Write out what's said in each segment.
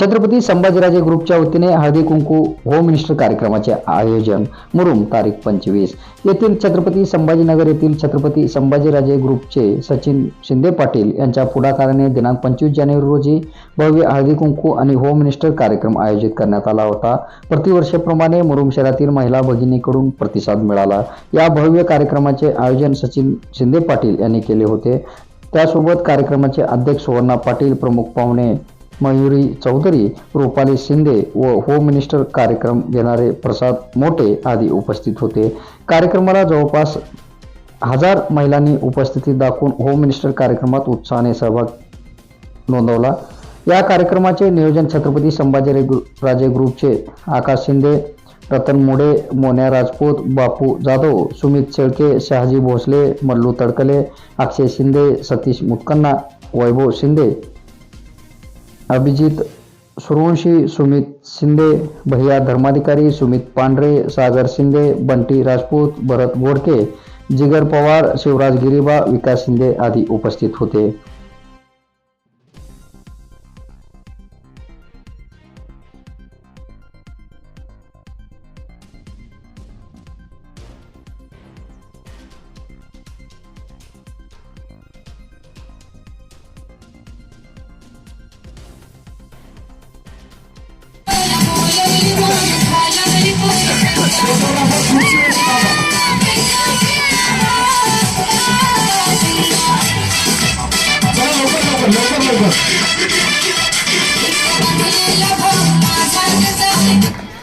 छत्रपती संभाजीराजे ग्रुपच्या वतीने Haldi Kunku home minister कार्यक्रमाचे आयोजन मुरुम तारीख पंचवीस. येथील छत्रपती संभाजीनगर येथील छत्रपती संभाजीराजे ग्रुपचे सचिन शिंदे पाटील यांच्या पुढाकाराने दिनांक पंचवीस जानेवारी रोजी भव्य हळदी कुंकू आणि होम मिनिस्टर कार्यक्रम आयोजित करण्यात आला होता. प्रतिवर्षाप्रमाणे मुरुम शहरातील महिला भगिनीकडून प्रतिसाद मिळाला. या भव्य कार्यक्रमाचे आयोजन सचिन शिंदे पाटील यांनी केले होते. त्यासोबत कार्यक्रमाचे अध्यक्ष सुवर्णा पाटील प्रमुख पाहुणे मयुरी चौधरी रुपाली शिंदे व होम मिनिस्टर कार्यक्रम घेणारे प्रसाद मोटे आदी उपस्थित होते. कार्यक्रमाला जवळपास हजार महिलांनी उपस्थिती दाखवून होम मिनिस्टर कार्यक्रमात उत्साहाने सहभाग नोंदवला. या कार्यक्रमाचे नियोजन छत्रपती संभाजी राजे ग्रुपचे आकाश शिंदे रतन मोडे मोन्या राजपूत बापू जाधव सुमित शेळके शहाजी भोसले मल्लू तडकले अक्षय शिंदे सतीश मुतकन्ना वैभव शिंदे अभिजित सुरवंशी सुमित शिंदे भैया धर्माधिकारी सुमित पांढरे सागर शिंदे बंटी राजपूत भरत गोडके जिगर पवार शिवराज गिरीबा विकास शिंदे आदी उपस्थित होते.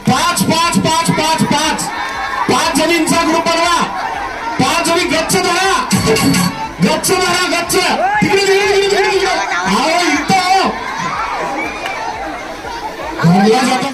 पाच पाच पाच पाच पाच पाच जणींचा ग्रुप बनवा पाच जणी गच्च धरा गच्च धरा गच्च तिकडे तिकडे तिकडे तिकडे तिकडे. इथं अहो.